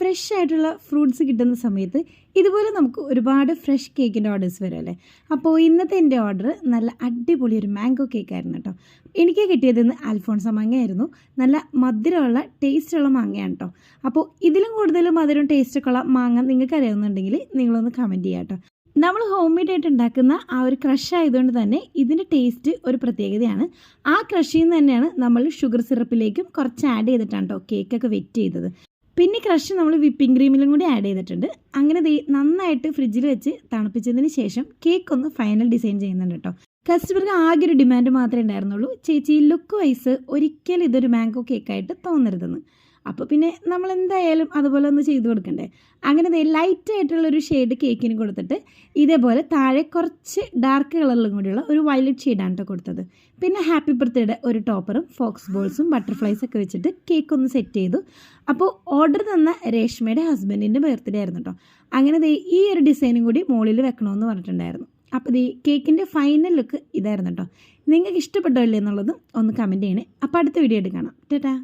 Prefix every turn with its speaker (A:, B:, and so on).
A: Fresh ആയിട്ടുള്ള fruits കിട്ടുന്ന സമയത്ത് ഇതുപോലെ നമുക്ക് ഒരുപാട് ഫ്രഷ് കേക്കിന്റെ ഓർഡേഴ്സ് വരുമല്ലേ അപ്പോൾ ഇന്നത്തെ എന്റെ ഓർഡർ നല്ല അടിപൊളി ഒരു മാംഗോ കേക്ക് കേക്കായിരുന്നു കേട്ടോ. എനിക്ക് കിട്ടിയത് ഇന്ന് അൽഫോൺസ മാങ്ങയായിരുന്നു. നല്ല മധുരമുള്ള ടേസ്റ്റുള്ള മാങ്ങയാണ് കേട്ടോ. അപ്പോൾ ഇതിലും കൂടുതൽ മധുരം ടേസ്റ്റൊക്കെ ഉള്ള മാങ്ങ നിങ്ങൾക്ക് അറിയാവുന്നുണ്ടെങ്കിൽ നിങ്ങളൊന്ന് കമന്റ് ചെയ്യാം കേട്ടോ. നമ്മൾ ഹോം മെയ്ഡ് ആയിട്ട് ഉണ്ടാക്കുന്ന ആ ഒരു ക്രഷ് ആയതുകൊണ്ട് തന്നെ ഇതിന്റെ ടേസ്റ്റ് ഒരു പ്രത്യേകതയാണ്. ആ ക്രഷിൽ നിന്ന് തന്നെയാണ് നമ്മൾ ഷുഗർ സിറപ്പിലേക്കും കുറച്ച് ആഡ് ചെയ്തിട്ടാണ് കേട്ടോ കേക്കൊക്കെ വെറ്റ് ചെയ്തത്. പിന്നെ ക്രഷ് നമ്മൾ വിപ്പിംഗ് ക്രീമിലും കൂടി ആഡ് ചെയ്തിട്ടുണ്ട്. അങ്ങനെ നന്നായിട്ട് ഫ്രിഡ്ജിൽ വെച്ച് തണുപ്പിച്ചതിന് ശേഷം കേക്ക് ഒന്ന് ഫൈനൽ ഡിസൈൻ ചെയ്യുന്നുണ്ട് കേട്ടോ കസ്റ്റമർക്ക് ആകെ ഒരു ഡിമാൻഡ് മാത്രമേ ഉണ്ടായിരുന്നുള്ളൂ. ചേച്ചി ലുക്ക് വൈസ് ഒരിക്കലും ഇതൊരു മാംഗോ കേക്കായിട്ട് തോന്നരുതെന്ന്. അപ്പോൾ പിന്നെ നമ്മൾ എന്തായാലും അതുപോലെ ഒന്ന് ചെയ്തു കൊടുക്കണ്ടേ? അങ്ങനെ ലൈറ്റ് ആയിട്ടുള്ളൊരു ഷെയ്ഡ് കേക്കിന് കൊടുത്തിട്ട് ഇതേപോലെ താഴെ കുറച്ച് ഡാർക്ക് കളറിലും കൂടിയുള്ള ഒരു വയലറ്റ് ഷെയ്ഡാണ് കേട്ടോ കൊടുത്തത്. പിന്നെ ഹാപ്പി ബർത്ത്ഡേയുടെ ഒരു ടോപ്പറും ഫോക്സ് ബോൾസും ബട്ടർഫ്ലൈസ് ഒക്കെ വെച്ചിട്ട് കേക്ക് ഒന്ന് സെറ്റ് ചെയ്തു. അപ്പോൾ ഓർഡർ തന്ന രേഷ്മയുടെ ഹസ്ബൻഡിന്റെ ബർത്ത്ഡേ ആയിരുന്നു കേട്ടോ അങ്ങനെ ഈ ഒരു ഡിസൈനും കൂടി മുകളിൽ വെക്കണമെന്ന് പറഞ്ഞിട്ടുണ്ടായിരുന്നു. അപ്പോൾ ഈ കേക്കിന്റെ ഫൈനൽ ലുക്ക് ഇതായിരുന്നു കേട്ടോ നിങ്ങൾക്ക് ഇഷ്ടപ്പെട്ടോ ഇല്ലേ എന്നുള്ളതും ഒന്ന് കമന്റ് ചെയ്യണേ. അപ്പോൾ അടുത്ത വീഡിയോ ആയിട്ട് കാണാം. ടാറ്റാ.